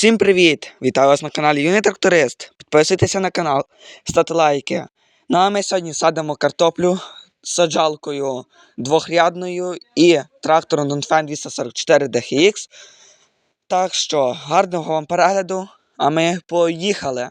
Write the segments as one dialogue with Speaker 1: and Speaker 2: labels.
Speaker 1: Всім привіт! Вітаю вас на каналі Юний Тракторист. Підписуйтеся на канал, ставте лайки. Ну а ми сьогодні садимо картоплю саджалкою двохрядною і трактором Донфен 244 DHX. Так що гарного вам перегляду, а ми поїхали.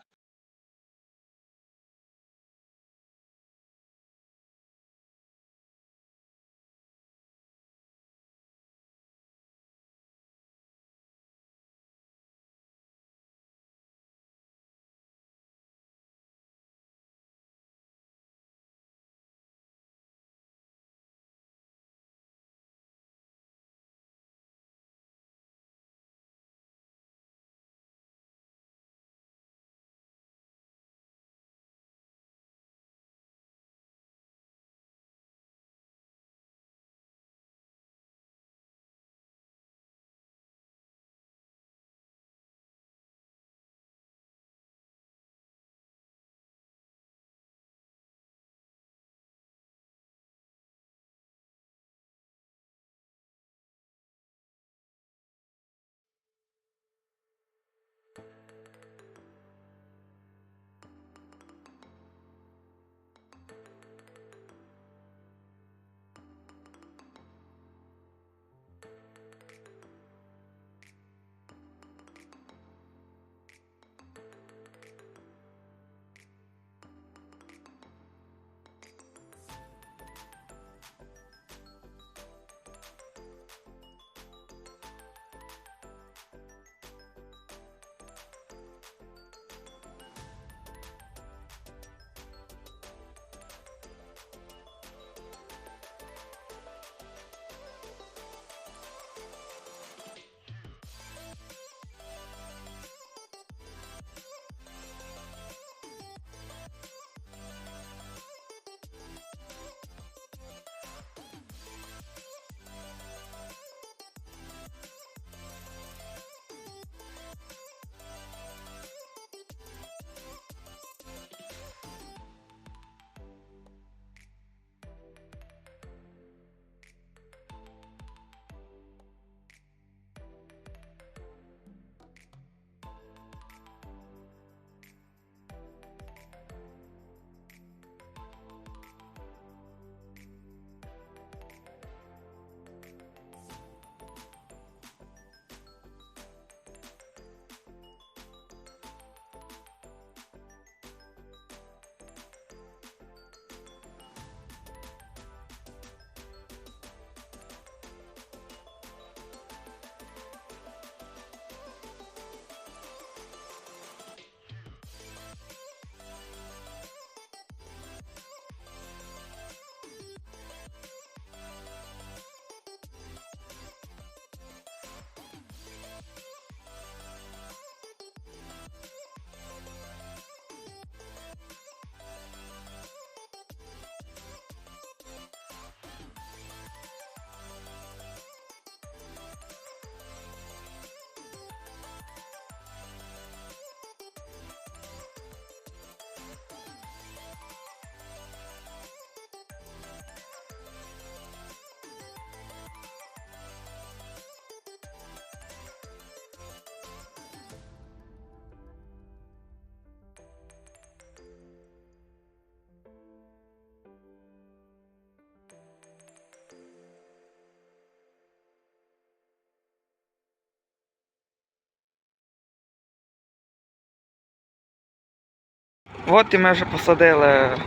Speaker 1: От і ми вже посадили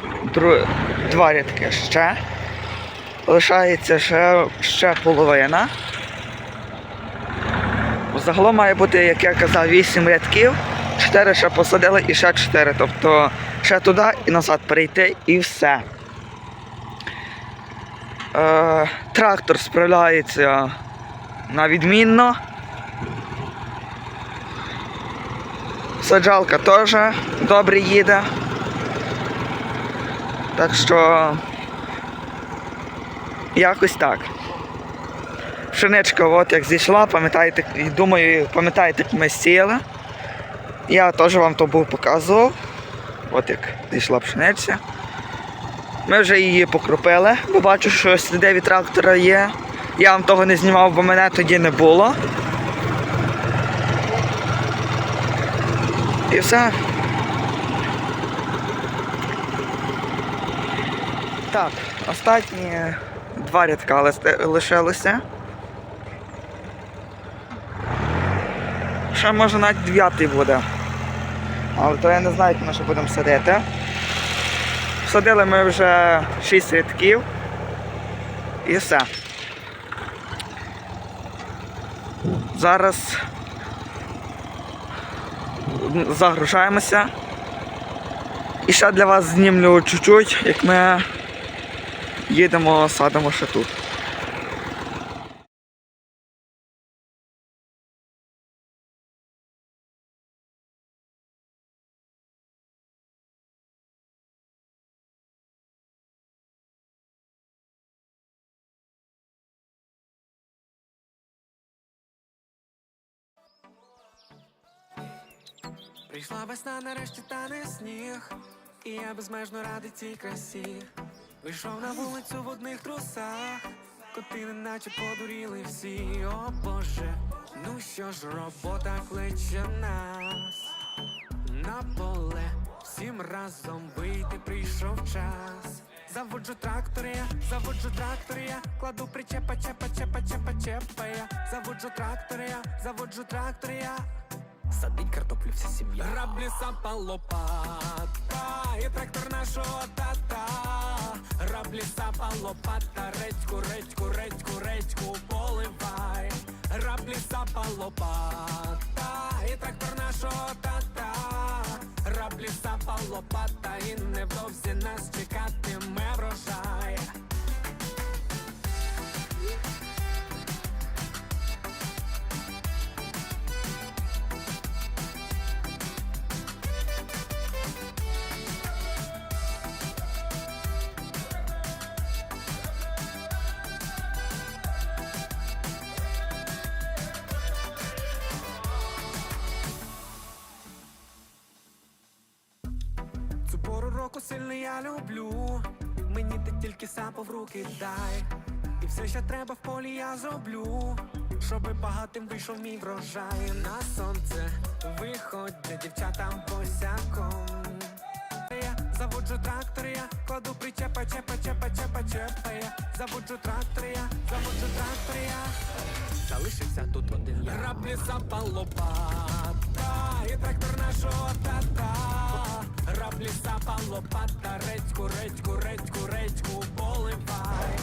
Speaker 1: два рядки ще. Лишається ще, ще половина. Загалом має бути, як я казав, 8 рядків, 4 ще посадили і ще 4. Тобто ще туди і назад перейти і все. Е, трактор справляється на відмінно. Саджалка теж добре їде. Так що якось так. Пшеничка от як зійшла, пам'ятаєте, думаю, пам'ятаєте, як ми сіяли. Я теж вам то був показував. От як зійшла пшениця. Ми вже її покропили, бо бачу, що сліди від трактора є. Я вам того не знімав, бо мене тоді не було. І все. Так, останні два рядка лишилися. Ще може навіть дев'ятий буде. Але то я не знаю, як ми ще будемо садити. Садили ми вже 6 рядків. І все. Зараз загружаємося. І ще для вас знімлю чуть-чуть, як ми їдемо, садимо ще тут.
Speaker 2: Прийшла весна, нарешті тане сніг, і я безмежно радий цій красі. Вийшов на вулицю в одних трусах, коти неначе подуріли всі, о Боже. Ну що ж, робота кличе нас на поле, всім разом вийти прийшов час. Заводжу трактор я, заводжу трактор я, кладу причепа, чепа, чепа, чепа, чепа я. Заводжу трактор я, заводжу трактор я. Картоплю вся сім'я. Граблі сапа лопата, і трактор нашого тата. Граблі сапа лопата, редьку, редьку, редьку, редьку поливай. Граблі сапа лопата, і трактор нашого тата. Граблі сапа лопата, і невдовзі нас чекатиме врожай. Пору року сильно я люблю. Мені ти тільки сапо в руки дай. І все, що треба в полі, я зроблю. Щоби багатим вийшов мій врожай на сонце. Виходять дівчатам посяком. Я заводжу трактор, я кладу причепа, чепа, чепа, чепа, чепа я заводжу трактор, я заводжу трактор, я залишився тут один я. Граблі сапа лопата, і трактор нашого тата. Граблі сапа лопата, редьку, редьку, редьку, редьку поливай.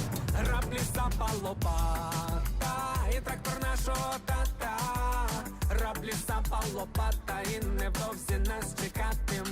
Speaker 2: Роблі сапа лопата, і трактор нашого тата. Роблі сапа лопата, і невдовзі нас чекатиме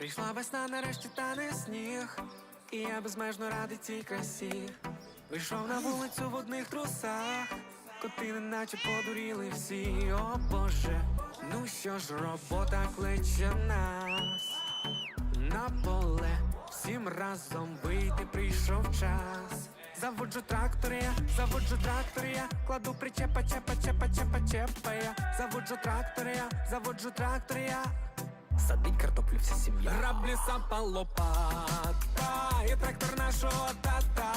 Speaker 2: Прийшла весна, нарешті тане сніг, і я безмежно радий цій красі. Вийшов на вулицю в одних трусах, коти неначе подуріли всі, о Боже. Ну що ж, робота кличе нас на поле, всім разом вийти прийшов час. Заводжу трактор я, заводжу трактор я, кладу причепа, чепа, чепа, чепа, чепа я. Заводжу трактор я, заводжу трактор я. Садить картоплю вся сім'я. Граблі сапа лопата, і трактор нашого тата.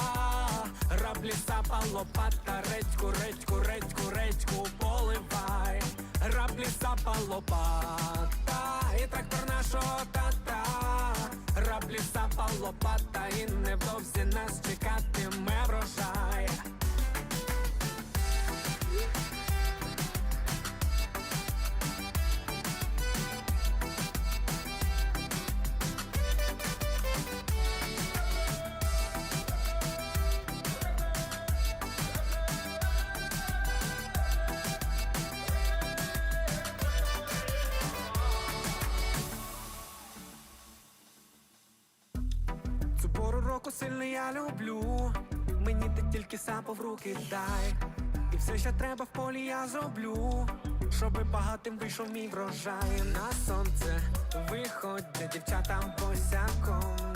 Speaker 2: Граблі сапа лопата, редьку, редьку, редьку, редьку поливай. Граблі сапа лопата, і трактор нашого тата. Граблі сапа лопата, і невдовзі нас чекатиме врожай. Року сильно я люблю. Мені ти тільки сапо в руки дай. І все, що треба в полі, я зроблю. Щоби багатим вийшов мій врожай на сонце. Виходять дівчатам посяком.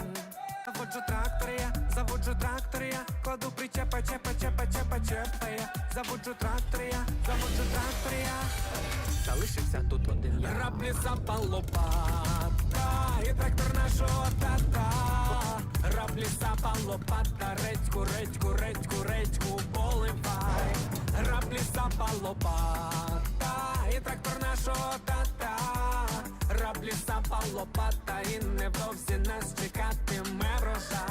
Speaker 2: Заводжу трактор я, заводжу трактор я, кладу причепа, чепа, чепа, чепа, чепа я. Заводжу трактор я, заводжу трактор я. Залишився тут один я. Раблі лопата, і трактор нашого тата. Раблі лопата, редьку, редьку, редьку, редьку, поливай. ліса лопата, і трактор нашого тата. Раблі лопата, і невдовзі нас чекатиме врожай.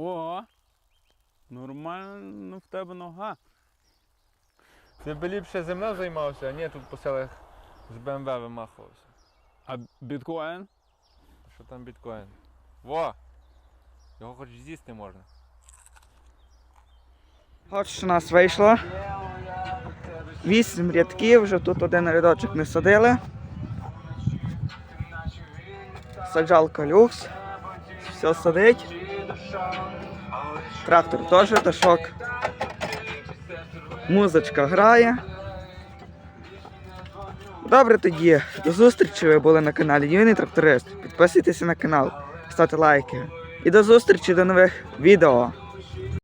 Speaker 3: О, нормально в тебе нога.
Speaker 4: Ти би ліпше землею займався, а ні тут по селах з БМВ вимахувався.
Speaker 3: А біткоін?
Speaker 4: Що там біткоін? Во! Його хоч з'їсти можна.
Speaker 1: От що у нас вийшло. Вісім рядків, вже тут один рядочок не садили. Саджалка люкс. Все садить. Трактор теж ташок. Музичка грає. Добре тоді. До зустрічі. Ви були на каналі Юний Тракторист. Підписуйтеся на канал, ставте лайки. І до зустрічі до нових відео.